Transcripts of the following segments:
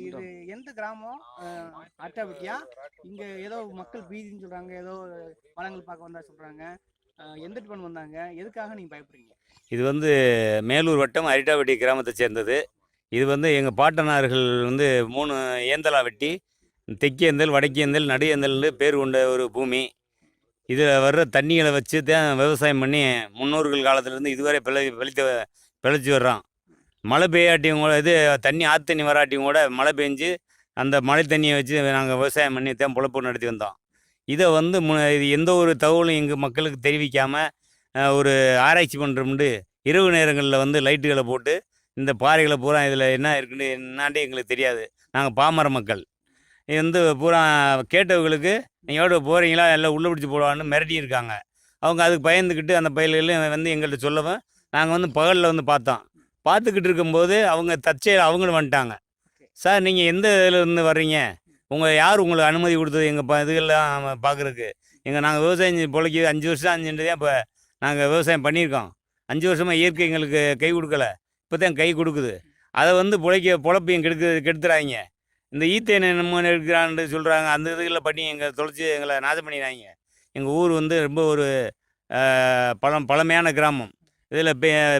இது எந்த கிராமம் அட்டாபட்டியா இங்க ஏதோ மக்கள் பீதின்னு சொல்றாங்க ஏதோ வளங்கள் பார்க்க வந்தா சொல்றாங்க எந்த டிபார்ட்மெண்ட் வந்தாங்க எதுக்காக நீங்க பயப்படுறீங்க இது வந்து மேலூர் வட்டம் அரிட்டாவட்டி கிராமத்தை சேர்ந்தது இது வந்து எங்கள் பாட்டனார்கள் வந்து மூணு ஏந்தலா வெட்டி தெற்கேந்தல் வடக்கேந்தல் நடுஏந்தல்னு பேர் கொண்ட ஒரு பூமி இதில் வர்ற தண்ணிகளை வச்சு தான் விவசாயம் பண்ணி முன்னோர்கள் காலத்துலேருந்து இதுவரை பிழை பிழைத்த பிழைச்சி வர்றோம் மழை பெய்யாட்டியும் கூட இது தண்ணி ஆற்று தண்ணி வராட்டியும் கூட மழை பெஞ்சு அந்த மழை தண்ணியை வச்சு நாங்கள் விவசாயம் பண்ணி தான் பொழப்பு நடத்தி வந்தோம். இதை வந்து மு இது எந்த ஒரு தகவலும் எங்கள் மக்களுக்கு தெரிவிக்காமல் ஒரு ஆராய்ச்சி பண்ணுறோம்ண்டு இரவு நேரங்களில் வந்து லைட்டுகளை போட்டு இந்த பாறைகளை பூரா இதில் என்ன இருக்குன்னு என்னான்ட்டு எங்களுக்கு தெரியாது. நாங்கள் பாமர மக்கள். இது வந்து பூரா கேட்டவங்களுக்கு நீங்கள் எவ்வளோ போகிறீங்களா எல்லாம் உள்ளே பிடிச்சி போடுவான்னு மிரட்டி இருக்காங்க. அவங்க அதுக்கு பயந்துக்கிட்டு அந்த பயில்களும் வந்து எங்கள்கிட்ட சொல்லவும் நாங்கள் வந்து பகலில் வந்து பார்த்தோம். பார்த்துக்கிட்டு இருக்கும்போது அவங்க தற்செயல் அவங்களும் வந்துட்டாங்க. சார் நீங்கள் எந்த இதில் இருந்து வர்றீங்க? உங்கள் யார் உங்களுக்கு அனுமதி கொடுத்தது? எங்கள் இதுகள்லாம் பார்க்குறக்கு எங்கள் நாங்கள் விவசாயம் பொழைக்கி அஞ்சு வருஷம் அஞ்சுட்டு தான் இப்போ நாங்கள் விவசாயம் பண்ணியிருக்கோம். அஞ்சு வருஷமாக இயற்கை எங்களுக்கு கை கொடுக்கல. இப்போ தான் கை கொடுக்குது. அதை வந்து பிழைக்க பொழப்பையும் கெடுக்கு கெடுத்துறாங்க. இந்த ஈத்தேன் என்னமோ எடுக்கிறான்னு சொல்கிறாங்க அந்த இதுகளில் பண்ணி எங்களை தொலைச்சி எங்களை நாசம் பண்ணிடுறாங்க. எங்கள் ஊர் வந்து ரொம்ப ஒரு பழம் பழமையான கிராமம். இதில்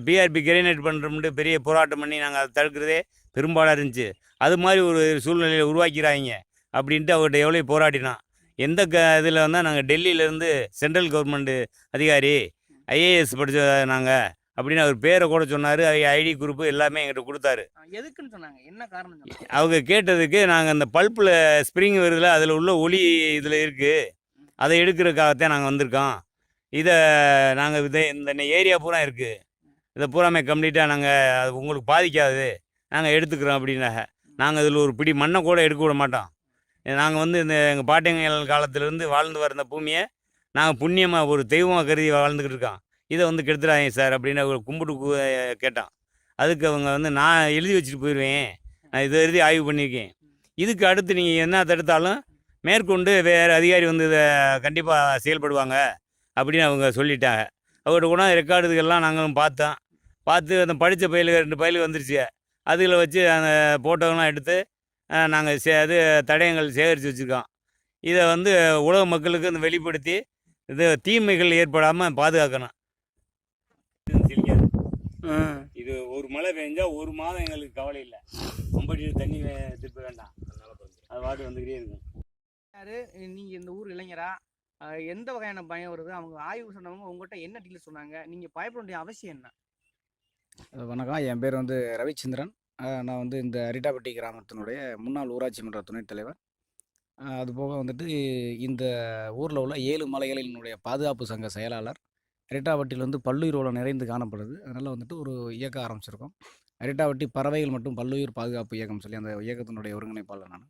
பிஆர்பி கிரைனேட் பண்ணுறோம்ட்டு பெரிய போராட்டம் பண்ணி நாங்கள் அதை தடுக்கிறதே பெரும்பாலாக இருந்துச்சு. அது மாதிரி ஒரு சூழ்நிலையை உருவாக்கிறாங்க அப்படின்ட்டு அவர்கிட்ட எவ்வளோ போராடினோம் எந்த க இதில் வந்தால் நாங்கள் டெல்லியிலேருந்து சென்ட்ரல் கவர்மெண்ட்டு அதிகாரி ஐஏஎஸ் படித்த நாங்கள் அப்படின்னு அவர் பேரை கூட சொன்னார். ஐடி குரூப்பு எல்லாமே எங்கிட்ட கொடுத்தாரு. எதுக்குன்னு சொன்னாங்க? என்ன காரணம் அவங்க கேட்டதுக்கு நாங்கள் அந்த பல்ப்பில் ஸ்ப்ரிங் வருதுல அதில் உள்ள ஒளி இதில் இருக்குது அதை எடுக்கிறதுக்காகத்தான் நாங்கள் வந்திருக்கோம். இதை நாங்கள் இதை இந்த ஏரியா பூரா இருக்குது இதை பூராமே கம்ப்ளீட்டாக நாங்கள் அது உங்களுக்கு பாதிக்காது. நாங்கள் எடுத்துக்கிறோம் அப்படின்னாக. நாங்கள் இதில் ஒரு பிடி மண்ணை கூட எடுக்க விட மாட்டோம். நாங்கள் வந்து இந்த எங்கள் பாட்டியங்கள் காலத்திலேருந்து வாழ்ந்து வர இந்த பூமியை நாங்கள் புண்ணியமாக ஒரு தெய்வமாக கருதி வாழ்ந்துக்கிட்டு இருக்கோம். இதை வந்து கெடுத்துடாதீங்க சார் அப்படின்னு அவர் கும்பிட்டு கேட்டான் அதுக்கு அவங்க வந்து நான் எழுதி வச்சுட்டு போயிடுவேன் நான் இதை எழுதி ஆய்வு பண்ணியிருக்கேன். இதுக்கு அடுத்து நீங்கள் என்ன தடுத்தாலும் மேற்கொண்டு வேறு அதிகாரி வந்து இதை கண்டிப்பாக செயல்படுவாங்க. அப்படின்னு அவங்க சொல்லிட்டாங்க. அவர்கிட்ட கூட ரெக்கார்டு இதுகள்லாம் நாங்களும் பார்த்தோம். பார்த்து அந்த படித்த பயிலுக ரெண்டு பயிலுக வந்துருச்சு. அதில் வச்சு அந்த ஃபோட்டோலாம் எடுத்து நாங்கள் சே இது தடயங்கள் சேகரித்து வச்சுருக்கோம். இதை வந்து உலக மக்களுக்கு வந்து வெளிப்படுத்தி இது தீமைகள் ஏற்படாமல் பாதுகாக்கணும். இது ஒரு மழை பெஞ்சா ஒரு மாதம் எங்களுக்கு கவலை இல்லை. கம்பெனி தண்ணி திருப்ப வேண்டாம். அது வாட்டு வந்துக்கிட்டே இருக்கும். யாரு? நீங்க இந்த ஊர் இளைஞரா? எந்த வகையான பயம் வருது? அவங்க ஆய்வு சொன்னவங்க உங்கள்கிட்ட என்ன டீல் சொன்னாங்க? நீங்கள் பயப்பட வேண்டிய அவசியம் என்ன? வணக்கம். என் பேர் வந்து ரவிச்சந்திரன். நான் வந்து இந்த அரிட்டாபட்டி கிராமத்தினுடைய முன்னாள் ஊராட்சி மன்ற துணைத் தலைவர். அதுபோக வந்துட்டு இந்த ஊரில் உள்ள ஏழு மலைகளினுடைய பாதுகாப்பு சங்க செயலாளர். அரிட்டாவட்டியில் வந்து பல்லுயிரோடு நிறைந்து காணப்படுது. அதனால் வந்துட்டு ஒரு இயக்கம் ஆரம்பிச்சிருக்கோம். அரிட்டாவட்டி பறவைகள் மற்றும் பல்லுயிர் பாதுகாப்பு இயக்கம் சொல்லி அந்த இயக்கத்தினுடைய ஒருங்கிணைப்பாளர் நான்.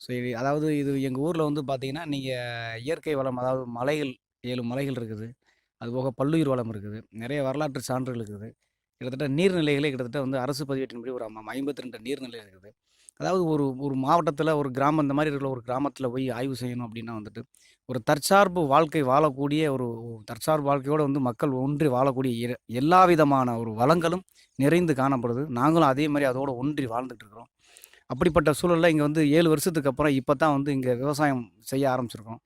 ஸோ அதாவது இது எங்கள் ஊரில் வந்து பார்த்தீங்கன்னா நீங்கள் இயற்கை வளம் அதாவது மலைகள் ஏழு மலைகள் இருக்குது. அதுபோக பல்லுயிர் வளம் இருக்குது. நிறைய வரலாற்று சான்றுகள் இருக்குது. கிட்டத்தட்ட நீர்நிலைகளே கிட்டத்தட்ட வந்து அரசு பதிவேட்டின்படி ஒரு ஐம்பத்தி ரெண்டு நீர்நிலை இருக்குது. அதாவது ஒரு ஒரு மாவட்டத்தில் ஒரு கிராமம் இந்த மாதிரி இருக்கிற ஒரு கிராமத்தில் போய் ஆய்வு செய்யணும் அப்படின்னா வந்துட்டு ஒரு தற்சார்பு வாழ்க்கை வாழக்கூடிய ஒரு தற்சார்பு வாழ்க்கையோடு வந்து மக்கள் ஒன்றி வாழக்கூடிய எ- எல்லா விதமான ஒரு வளங்களும் நிறைந்து காணப்படுது. நாங்களும் அதே மாதிரி அதோடு ஒன்றி வாழ்ந்துட்டு இருக்கிறோம். அப்படிப்பட்ட சூழலில் இங்கே வந்து ஏழு வருஷத்துக்கு அப்புறம் இப்போ தான் வந்து இங்கே விவசாயம் செய்ய ஆரம்பிச்சிருக்கோம்.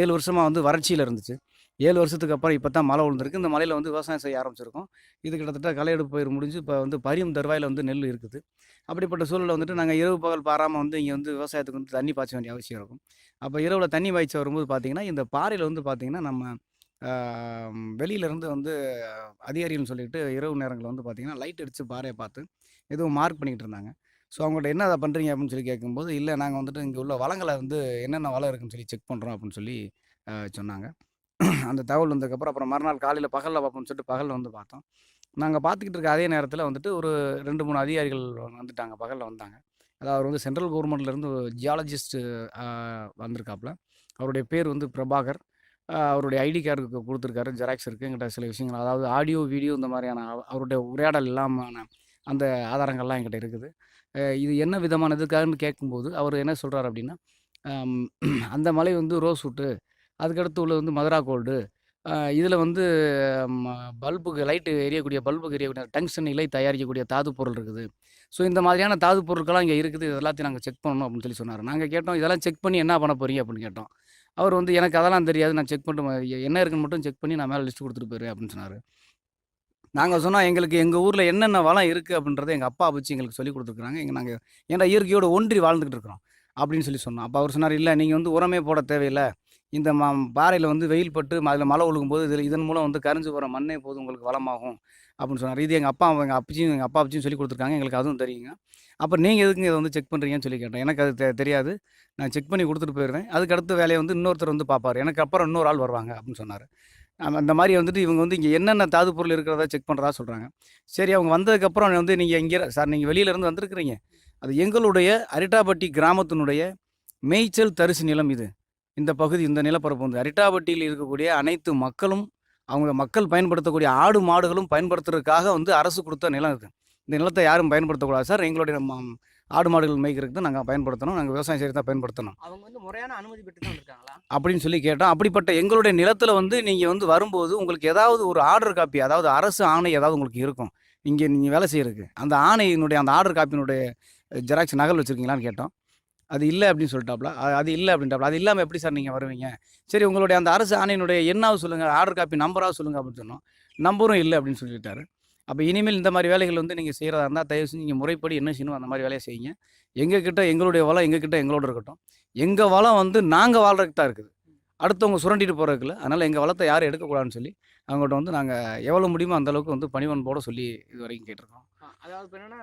ஏழு வருஷமாக வந்து வறட்சியில் இருந்துச்சு. ஏழு வருஷத்துக்கு அப்புறம் இப்போ தான் மழை விழுந்திருக்கு. இந்த மலையில் வந்து விவசாயம் செய்ய ஆரம்பிச்சிருக்கோம். இது கிட்டத்தட்ட களை எடுப்பு பயிர் முடிஞ்சு இப்போ வந்து பரியும் தருவாயில் வந்து நெல் இருக்குது. அப்படிப்பட்ட சூழலில் வந்துட்டு நாங்கள் இரவு பகல் பாராமல் வந்து இங்கே வந்து விவசாயத்துக்கு வந்து தண்ணி பாய்ச்ச வேண்டிய அவசியம் இருக்கும். அப்போ இரவில் தண்ணி பாய்ச்ச வரும்போது பார்த்திங்கன்னா இந்த பாறையில் வந்து பார்த்திங்கன்னா நம்ம வெளியிலேருந்து வந்து அதிகாரின்னு சொல்லிட்டு இரவு நேரங்களில் வந்து பார்த்திங்கன்னா லைட் அடித்து பாறையை பார்த்து எதுவும் மார்க் பண்ணிக்கிட்டு இருந்தாங்க. ஸோ அவங்கள்ட்ட என்ன அதை பண்ணுறீங்க அப்படின்னு சொல்லி கேட்கும்போது இல்லை நாங்கள் வந்துட்டு இங்கே உள்ள வளங்களை வந்து என்னென்ன வளம் இருக்குன்னு சொல்லி செக் பண்ணுறோம் அப்படின்னு சொல்லி சொன்னாங்க. அந்த தகவல் வந்ததுக்கப்புறம் அப்புறம் மறுநாள் காலையில் பகலில் பார்ப்போம்னு சொல்லிட்டு பகலில் வந்து பார்த்தோம். நாங்கள் பார்த்துக்கிட்டு இருக்க அதே நேரத்தில் வந்துட்டு ஒரு ரெண்டு மூணு அதிகாரிகள் வந்துட்டாங்க பகலில் வந்தாங்க. அதாவது அவர் வந்து சென்ட்ரல் கவர்மெண்ட்லேருந்து ஜியாலஜிஸ்ட்டு வந்திருக்காப்புல. அவருடைய பேர் வந்து பிரபாகர். அவருடைய ஐடி கார்டு கொடுத்துருக்காரு ஜெராக்ஸ் இருக்குது எங்கிட்ட சில விஷயங்கள் அதாவது ஆடியோ வீடியோ இந்த மாதிரியான அவருடைய உரையாடல் இல்லாமல் அந்த ஆதாரங்கள்லாம் என்கிட்ட இருக்குது. இது என்ன விதமான இதுக்காகன்னு கேட்கும்போது அவர் என்ன சொல்கிறார் அப்படின்னா அந்த மலை வந்து ரோஸ் வுட்டு அதுக்கடுத்து உள்ள வந்து மதுரா கோல்டு இதில் வந்து பல்புக்கு லைட்டு எரியக்கூடிய பல்புக்கு எரியக்கூடிய டங்ஷன் இலை தயாரிக்கக்கூடிய தாது பொருள் இருக்குது. ஸோ இந்த மாதிரியான தாது பொருட்கள்லாம் இங்கே இருக்குது. இது எல்லாத்தையும் நாங்கள் செக் பண்ணணும் அப்படின்னு சொல்லி சொன்னார். நாங்கள் கேட்டோம் இதெல்லாம் செக் பண்ணி என்ன பண்ண போறீங்க? அப்படின்னு கேட்டோம். அவர் வந்து எனக்கு அதெல்லாம் தெரியாது. நான் செக் பண்ணிட்டு என்ன இருக்குன்னு மட்டும் செக் பண்ணி நான் மேலே லிஸ்ட் கொடுத்துட்டு போயிரு அப்படின்னு சொன்னார். நாங்கள் சொன்னால் எங்களுக்கு எங்கள் ஊரில் என்னென்ன வளம் இருக்குது அப்படின்றத எங்கள் அப்பா வச்சு எங்களுக்கு சொல்லி கொடுத்துருக்குறாங்க. எங்கள் நாங்கள் ஏன்னா இயற்கையோட ஒன்றி வாழ்ந்துக்கிட்டு இருக்கிறோம் அப்படின்னு சொல்லி சொன்னோம் அப்போ அவர் சொன்னார் இல்லை நீங்கள் வந்து உரமே போட தேவையில்லை. இந்த ம பாறையில் வந்து வெயில் பட்டு அதில் மழை ஒழுகும்போது இதில் இதன் மூலம் வந்து கரைஞ்சி போகிற மண்ணே போதும் உங்களுக்கு வளமாகும். அப்படின்னு சொன்னார். இது எங்கள் அப்பா எங்கள் அப்பச்சியும் எங்கள் அப்பா அப்பச்சியும் சொல்லி கொடுத்துருக்காங்க. எங்களுக்கு அதுவும் தெரியுங்க. அப்போ நீங்கள் எதுக்கு இதை வந்து செக் பண்ணுறீங்கன்னு சொல்லி கேட்டேன். எனக்கு அது தெ- தெரியாது. நான் செக் பண்ணி கொடுத்துட்டு போயிடுறேன். அதுக்கு அடுத்த வேலையை வந்து இன்னொருத்தர் வந்து பார்ப்பார். எனக்கு அப்புறம் இன்னொரு ஆள் வருவாங்க அப்படின்னு சொன்னார். அந்த மாதிரி வந்துட்டு இவங்க வந்து இங்கே என்னென்ன தாது பொருள் இருக்கிறதா செக் பண்ணுறதா சொல்கிறாங்க சரி அவங்க வந்ததுக்கப்புறம் வந்து நீங்கள் இங்கே சார் நீங்கள் வெளியிலேருந்து வந்திருக்கிறீங்க. அது எங்களுடைய அரிட்டாபட்டி கிராமத்தினுடைய மேய்ச்சல் தரிசு நிலம் இது. இந்த பகுதி இந்த நிலப்பரப்பு வந்து. அரிட்டாபட்டியில் இருக்கக்கூடிய அனைத்து மக்களும் அவங்க மக்கள் பயன்படுத்தக்கூடிய ஆடு மாடுகளும் பயன்படுத்துறதுக்காக வந்து அரசு கொடுத்த நிலம் இருக்குது இந்த நிலத்தை யாரும் பயன்படுத்தக்கூடாது சார். எங்களுடைய ஆடு மாடுகள் மேய்க்கிறதுக்கு தான் நாங்கள் பயன்படுத்தணும். நாங்கள் விவசாயம் செய்ய தான் பயன்படுத்தணும். அவங்க வந்து முறையான அனுமதி பெற்று தான் வந்திருக்காங்களா? அப்படின்னு சொல்லி கேட்டோம். அப்படிப்பட்ட எங்களுடைய நிலத்தில் வந்து நீங்கள் வந்து வரும்போது உங்களுக்கு ஏதாவது ஒரு ஆர்டர் காப்பி அதாவது அரசு ஆணை ஏதாவது உங்களுக்கு இருக்கும். இங்கே நீங்கள் வேலை செய்யறதுக்கு. அந்த ஆணையினுடைய அந்த ஆர்டர் காப்பியினுடைய ஜெராக்ஸ் நகல் வச்சுருக்கீங்களான்னு கேட்டோம். அது இல்லை அப்படின்னு சொல்லிட்டாப்ல. அது இல்லை அப்படின்ட்டாப்ல. அது இல்லாமல் எப்படி சார் நீங்கள் வருவீங்க? சரி உங்களுடைய அந்த அரசு ஆணையினுடைய என்னாவது சொல்லுங்கள் ஆர்டர் காப்பி நம்பராக சொல்லுங்கள் அப்படின்னு சொன்னோம். நம்பரும் இல்லை அப்படின்னு சொல்லிட்டாரு. அப்போ இனிமேல் இந்த மாதிரி வேலைகள் வந்து நீங்கள் செய்கிறதா இருந்தால் தயவு செஞ்சு நீங்கள் முறைப்படி என்ன செய்யணும் அந்த மாதிரி வேலையை செய்யுங்க. எங்ககிட்ட எங்களுடைய வளம் எங்ககிட்ட எங்களோட இருக்கட்டும். எங்கள் வளம் வந்து நாங்கள் வாழ்றதுக்கு தான் இருக்குது. அடுத்தவங்க சுரண்டிட்டு போகிறதுக்குல அதனால் எங்கள் வளத்தை யாரும் எடுக்கக்கூடாதுன்னு சொல்லி அவங்கள்ட்ட வந்து நாங்கள் எவ்வளோ முடியுமோ அந்தளவுக்கு வந்து பணிவன்போட சொல்லி இது வரைக்கும் கேட்டிருக்கோம் அதாவது இப்போ என்னென்னா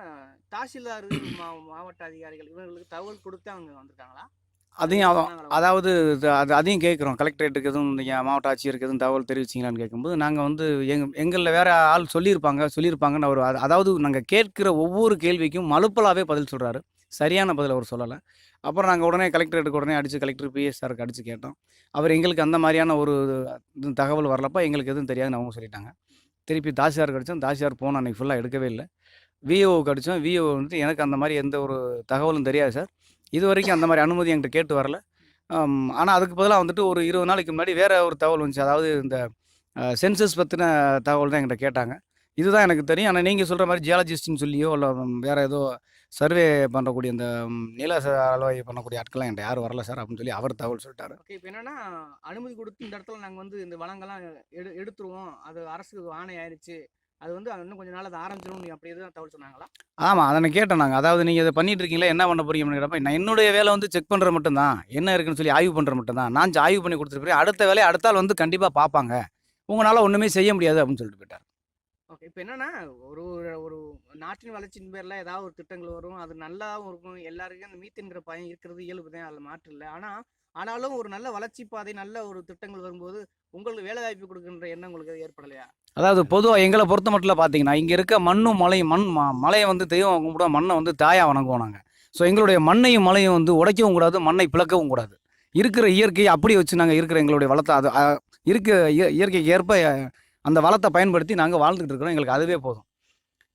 தாசில்தார் மா- மாவட்ட அதிகாரிகள் இவங்களுக்கு தகவல் கொடுத்து அவங்க வந்திருக்காங்களா? அதையும்? அதாவது அது அதையும் கேட்குறோம். கலெக்டரேட்டுக்கு எதுவும் நீங்கள் மாவட்ட ஆட்சியருக்கு எதுவும் தகவல் தெரிவிச்சிங்களான்னு கேட்கும்போது நாங்கள் வந்து எங் எங்களில் வேறு ஆள் சொல்லியிருப்பாங்க சொல்லியிருப்பாங்கன்னு அவர் அது- அதாவது நாங்கள் கேட்குற ஒவ்வொரு கேள்விக்கும் மலுப்பலாகவே பதில் சொல்கிறாரு சரியான பதில் அவர் சொல்லலை. அப்புறம் நாங்கள் உடனே கலெக்டரேட்டுக்கு உடனே அடித்து கலெக்டர் பிஎஸ்ஆருக்கு அடித்து கேட்டோம். அவர் எங்களுக்கு அந்த மாதிரியான ஒரு இது தகவல் வரலப்ப எங்களுக்கு எதுவும் தெரியாதுன்னு அவங்க சொல்லிட்டாங்க. திருப்பி தாசியாருக்கு அடித்தோம் தாசியார் போன அன்றைக்கி ஃபுல்லாக எடுக்கவே இல்லை. விஓவுக்கு அடித்தோம் விஓ வந்துட்டு எனக்கு அந்த மாதிரி எந்த ஒரு தகவலும் தெரியாது சார். இது வரைக்கும் அந்த மாதிரி அனுமதி என்கிட்ட கேட்டு வரல. ஆனால் அதுக்கு பதிலாக வந்துட்டு ஒரு இருபது நாளைக்கு முன்னாடி வேறு ஒரு தகவல் வந்துச்சு. அதாவது இந்த சென்சஸ் பற்றின தகவல் தான் என்கிட்ட கேட்டாங்க. இதுதான் எனக்கு தெரியும். ஆனால் நீங்கள் சொல்கிற மாதிரி ஜியாலஜிஸ்ட்னு சொல்லியோ இல்லை வேறு ஏதோ சர்வே பண்ணக்கூடிய இந்த நில ச- பண்ணக்கூடிய ஆட்கள்லாம் என்கிட்ட யாரும் வரல சார் அப்படின்னு சொல்லி அவர் தகவல் சொல்லிட்டாரு. ஓகே இப்போ என்னென்னா அனுமதி கொடுத்து இந்த இடத்துல நாங்கள் வந்து இந்த வளங்கள்லாம் எடு எடுத்துருவோம். அது அரசுக்கு ஆணை ஆயிடுச்சு அது வந்து இன்னும் கொஞ்ச நாள் அதை ஆரம்பிச்சிடும் நீ அப்படி எதுவும் தகவல் சொன்னாங்களா? ஆமாம் அதை நான் கேட்டேன் நாங்கள் அதாவது நீங்கள் இதை பண்ணிட்டு இருக்கீங்களா என்ன பண்ண போறீங்க அப்படிங்கிறப்ப நான் என்னுடைய வேலை வந்து செக் பண்ணுறது மட்டும்தான். என்ன இருக்குன்னு சொல்லி ஆய்வு பண்ணுறது மட்டும்தான். நான் ஆய்வு பண்ணி கொடுத்துருப்பேன் அடுத்த வேலையை அடுத்த ஆள் வந்து கண்டிப்பாக பார்ப்பாங்க. உங்களால் ஒன்றுமே செய்ய முடியாது அப்படின்னு சொல்லிட்டு போயிட்டார். ஓகே இப்போ என்னன்னா ஒரு ஒரு- ஒரு நாட்டின் வளர்ச்சியின் பேரில் ஏதாவது ஒரு திட்டங்கள் வரும். அது நல்லாவும் இருக்கும். எல்லாருக்கும் அந்த மீத்தின்கிற பயம் இருக்கிறது இயல்பு தான். அதில் மாற்று இல்லை. ஆனால் ஆனாலும் ஒரு நல்ல வளர்ச்சி பாதை நல்ல ஒரு திட்டங்கள் வரும்போது உங்களுக்கு வேலை வாய்ப்பு கொடுக்குன்ற எண்ணம் உங்களுக்கு ஏற்படலையா? அதாவது பொதுவாக எங்களை பொறுத்த மட்டும் பார்த்தீங்கன்னா இங்கே இருக்க மண்ணும் மலையும் மண் ம- மலையை வந்து தெய்வம் கும்பிட மண்ணை வந்து தாயாக வணங்குவோம் நாங்கள் ஸோ எங்களுடைய மண்ணையும் மலையும் வந்து உடைக்கவும் கூடாது மண்ணை பிளக்கவும் கூடாது. இருக்கிற இயற்கையை அப்படி வச்சு நாங்கள் இருக்கிற எங்களுடைய வளத்தை அது இருக்க இய- இயற்கைக்கு ஏற்ப அந்த வளத்தை பயன்படுத்தி நாங்கள் வாழ்ந்துகிட்டு இருக்கிறோம். எங்களுக்கு அதுவே போதும்.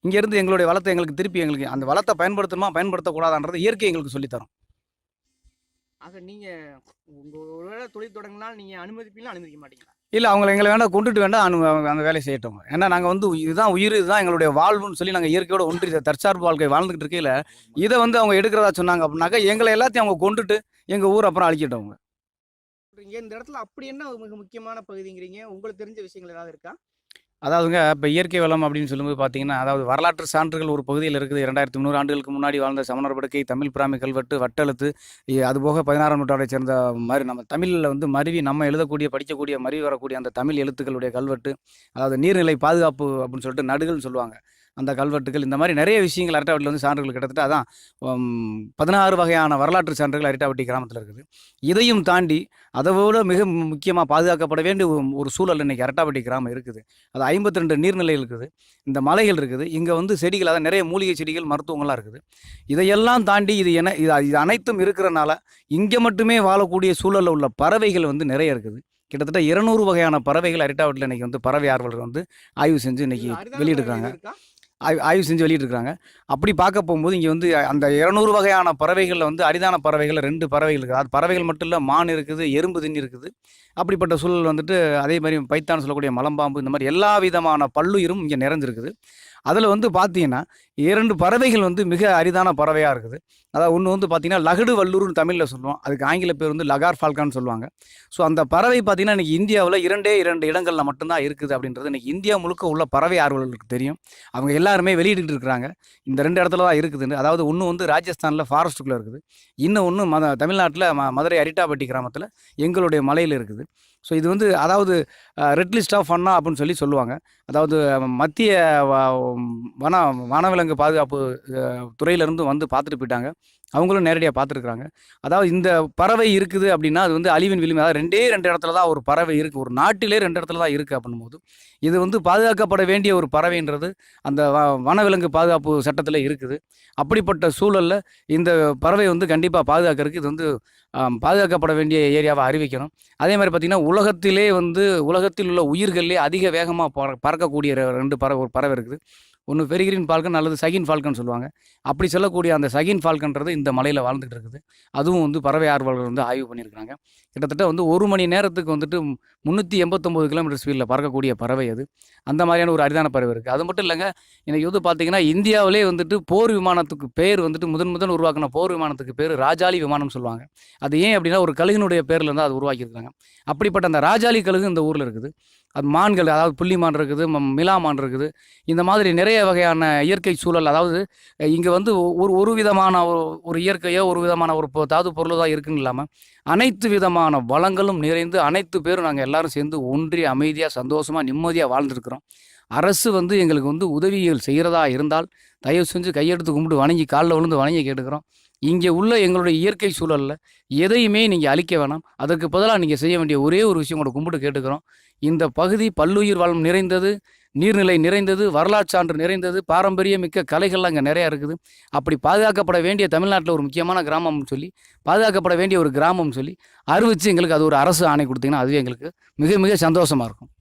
இங்கேருந்து எங்களுடைய வளத்தை எங்களுக்கு திருப்பி எங்களுக்கு அந்த வளத்தை பயன்படுத்தணுமா பயன்படுத்தக்கூடாதான்றது இயற்கை எங்களுக்கு சொல்லித்தரும். ஆக நீங்கள் உங்கள் ஒருவேளை தொழில் தொடங்கினால் நீங்கள் அனுமதிப்பீங்களா அனுமதிக்க மாட்டீங்களா? இல்லை அவங்களை எங்களை வேண்டாம் கொண்டுட்டு வேண்டாம் அனு அந்த வேலையை செய்யட்டும் ஏன்னா நாங்கள் வந்து இதுதான் உயிர் இதுதான் எங்களுடைய வாழ்வுன்னு சொல்லி நாங்கள் இயற்கையோட ஒன்றி தற்சார்பு வாழ்க்கை வாழ்ந்துகிட்டு இருக்கையில் இதை வந்து அவங்க எடுக்கிறதா சொன்னாங்க அப்படின்னாக்கா எங்களை எல்லாத்தையும் அவங்க கொண்டுட்டு எங்கள் ஊர் அப்புறம் அழிக்கட்டும் அவங்க இந்த இடத்துல அப்படி என்ன மிக முக்கியமான பகுதிங்கிறீங்க? உங்களுக்கு தெரிஞ்ச விஷயங்கள் ஏதாவது இருக்கா? அதாவதுங்க இப்போ இயற்கை வளம் அப்படின்னு சொல்லும்போது பார்த்தீங்கன்னா அதாவது வரலாற்று சான்றுகள் ஒரு பகுதியில் இருக்குது. இரண்டாயிரத்தி முந்நூறு ஆண்டுகளுக்கு முன்னாடி வாழ்ந்த சமணர் படுக்கை தமிழ் பிராமி கல்வெட்டு வட்டெழுத்து அதுபோக பதினாறாம் நூற்றாண்டை சேர்ந்த மாதிரி நம்ம தமிழில் வந்து மருவி நம்ம எழுதக்கூடிய படிக்கக்கூடிய மருவி வரக்கூடிய அந்த தமிழ் எழுத்துக்களுடைய கல்வெட்டு அதாவது நீர்நிலை பாதுகாப்பு அப்படின்னு சொல்லிட்டு நடுகள்னு சொல்லுவாங்க. அந்த கல்வெட்டுகள் இந்த மாதிரி நிறைய விஷயங்கள் அரட்டாவட்டில் வந்து சான்றுகள் கிட்டத்தட்ட அதான் பதினாறு வகையான வரலாற்று சான்றுகள் அரட்டாவட்டி கிராமத்தில் இருக்குது. இதையும் தாண்டி அதை விட மிக முக்கியமாக பாதுகாக்கப்பட வேண்டிய ஒரு- ஒரு சூழல் இன்னைக்கு அரட்டாவட்டி கிராமம் இருக்குது. அது ஐம்பத்தி ரெண்டு நீர்நிலைகள் இருக்குது. இந்த மலைகள் இருக்குது. இங்கே வந்து செடிகள் அதாவது நிறைய மூலிகை செடிகள் மருத்துவங்கள்லாம் இருக்குது. இதையெல்லாம் தாண்டி இது என்ன இது இது அனைத்தும் இருக்கிறனால இங்கே மட்டுமே வாழக்கூடிய சூழலில் உள்ள பறவைகள் வந்து நிறைய இருக்குது. கிட்டத்தட்ட இருநூறு வகையான பறவைகள் அரிட்டாவட்டில் இன்னைக்கு வந்து பறவை ஆர்வலர் வந்து ஆய்வு செஞ்சு அரிதான வெளியிடுறாங்க ஆய்வு ஆய்வு செஞ்சு வெளியிட்டிருக்காங்க அப்படி பார்க்க போகும்போது இங்கே வந்து அந்த இரநூறு வகையான பறவைகளில் வந்து அரிதான பறவைகள் ரெண்டு பறவைகள் இருக்குது. அது பறவைகள் மட்டும் இல்லை மான் இருக்குது எறும்பு தின்னி இருக்குது. அப்படிப்பட்ட சூழல் வந்துட்டு அதே மாதிரி பைத்தான் சொல்லக்கூடிய மலம்பாம்பு இந்த மாதிரி எல்லா விதமான பல்லுயிரும் இங்கே நிறைஞ்சிருக்குது அதில் வந்து பார்த்தீங்கன்னா இரண்டு பறவைகள் வந்து மிக அரிதான பறவையாக இருக்குது. அதாவது ஒன்று வந்து பார்த்தீங்கன்னா லகடு வல்லூர்னு தமிழில் சொல்லுவோம். அதுக்கு ஆங்கில பேர் வந்து லகார் ஃபால்கான்னு சொல்லுவாங்க. ஸோ அந்த பறவை பார்த்தீங்கன்னா இன்றைக்கி இந்தியாவில் இரண்டே இரண்டு இடங்களில் மட்டும்தான் இருக்குது அப்படின்றது இன்றைக்கி இந்தியா முழுக்க உள்ள பறவை ஆர்வலர்களுக்கு தெரியும். அவங்க எல்லாருமே வெளியிட்டு இருக்கிறாங்க. இந்த ரெண்டு இடத்துல தான் இருக்குதுன்னு. அதாவது ஒன்று வந்து ராஜஸ்தானில் ஃபாரஸ்ட்டுக்குள்ளே இருக்குது. இன்னும் ஒன்று மத தமிழ்நாட்டில் ம மதுரை அரிட்டாப்பட்டி கிராமத்தில் எங்களுடைய மலையில் இருக்குது. ஸோ இது வந்து அதாவது ரெட் லிஸ்ட் ஆஃப் ஃபன்னா அப்படின்னு சொல்லி சொல்லுவாங்க. அதாவது மத்திய வன வனவிலங்கு பாதுகாப்பு துறையிலேருந்து வந்து பார்த்துட்டு போயிட்டாங்க. அவங்களும் நேரடியாக பார்த்துருக்குறாங்க. அதாவது இந்த பறவை இருக்குது அப்படின்னா அது வந்து அழிவின் விளிம்பு. அதாவது ரெண்டே ரெண்டு இடத்துல தான் ஒரு பறவை இருக்குது ஒரு நாட்டிலே ரெண்டு இடத்துல தான் இருக்குது அப்படின்னும் போது இது வந்து பாதுகாக்கப்பட வேண்டிய ஒரு பறவைன்றது அந்த வ வனவிலங்கு பாதுகாப்பு சட்டத்தில் இருக்குது. அப்படிப்பட்ட சூழலில் இந்த பறவை வந்து கண்டிப்பாக பாதுகாக்கிறதுக்கு இது வந்து பாதுகாக்கப்பட வேண்டிய ஏரியாவை அறிவிக்கணும். அதே மாதிரி பார்த்திங்கன்னா உலகத்திலே வந்து உலகத்தில் உள்ள உயிர்கள்லேயே அதிக வேகமாக பற பறக்கக்கூடிய ரெண்டு பறவை ஒரு பறவை இருக்குது. ஒன்று பெரிகிரின் ஃபால்கன் அல்லது சகின் ஃபால்கன் சொல்லுவாங்க. அப்படி சொல்லக்கூடிய அந்த சகின் ஃபால்கன்றது இந்த மலையில் வாழ்ந்துகிட்டு இருக்குது. அதுவும் வந்து பறவை ஆர்வலர்கள் வந்து ஆய்வு பண்ணியிருக்காங்க கிட்டத்தட்ட வந்து ஒரு மணி நேரத்துக்கு வந்துட்டு முந்நூற்றி எண்பத்தொம்போது கிலோமீட்டர் ஸ்பீடில் பறக்கக்கூடிய பறவை அது. அந்த மாதிரியான ஒரு அரிதான பறவை இருக்குது அது மட்டும் இல்லைங்க இன்னைக்கு வந்து பார்த்தீங்கன்னா இந்தியாவிலே வந்துட்டு போர் விமானத்துக்கு பேர் வந்துட்டு முதன் முதன் உருவாக்கின போர் விமானத்துக்கு பேர் ராஜாளி விமானம் சொல்லுவாங்க. அது ஏன் அப்படின்னா ஒரு கழுகினுடைய பேரில் இருந்து அது உருவாக்கியிருக்காங்க. அப்படிப்பட்ட அந்த ராஜாளி கழுகு இந்த ஊரில் இருக்குது. அது மான்கள் அதாவது புள்ளி மான் இருக்குது மிலா மான் இருக்குது. இந்த மாதிரி நிறைய வகையான இயற்கை சூழல் அதாவது இங்கே வந்து ஒரு ஒரு விதமான ஒரு- ஒரு இயற்கையோ ஒரு விதமான ஒரு பொ- தாது பொருளோ தான் இருக்குன்னு இல்லாமல் அனைத்து விதமான வளங்களும் நிறைந்து அனைத்து பேரும் நாங்கள் எல்லாரும் சேர்ந்து ஒன்றி அமைதியாக சந்தோஷமாக நிம்மதியாக வாழ்ந்துருக்கிறோம். அரசு வந்து எங்களுக்கு வந்து உதவிகள் செய்கிறதா இருந்தால் தயவு செஞ்சு கையெடுத்து கும்பிட்டு வணங்கி காலில் விழுந்து வணங்கி கேட்டுக்கிறோம். இங்கே உள்ள எங்களுடைய இயற்கை சூழலில் எதையுமே நீங்கள் அழிக்க வேணாம். அதற்கு பதிலாக நீங்கள் செய்ய வேண்டிய ஒரே ஒரு விஷயம் கூட கும்பிட்டு கேட்டுக்கிறோம். இந்த பகுதி பல்லுயிர் வளம் நிறைந்தது நீர்நிலை நிறைந்தது வரலாற்று சான்று நிறைந்தது பாரம்பரியமிக்க கலைகள்லாம் இங்கே நிறையா இருக்குது. அப்படி பாதுகாக்கப்பட வேண்டிய தமிழ்நாட்டில் ஒரு முக்கியமான கிராமம்னு சொல்லி பாதுகாக்கப்பட வேண்டிய ஒரு கிராமம்னு சொல்லி அறிவித்து எங்களுக்கு அது ஒரு அரசு ஆணை கொடுத்தீங்கன்னா அதுவே எங்களுக்கு மிக மிக சந்தோஷமாக இருக்கும்.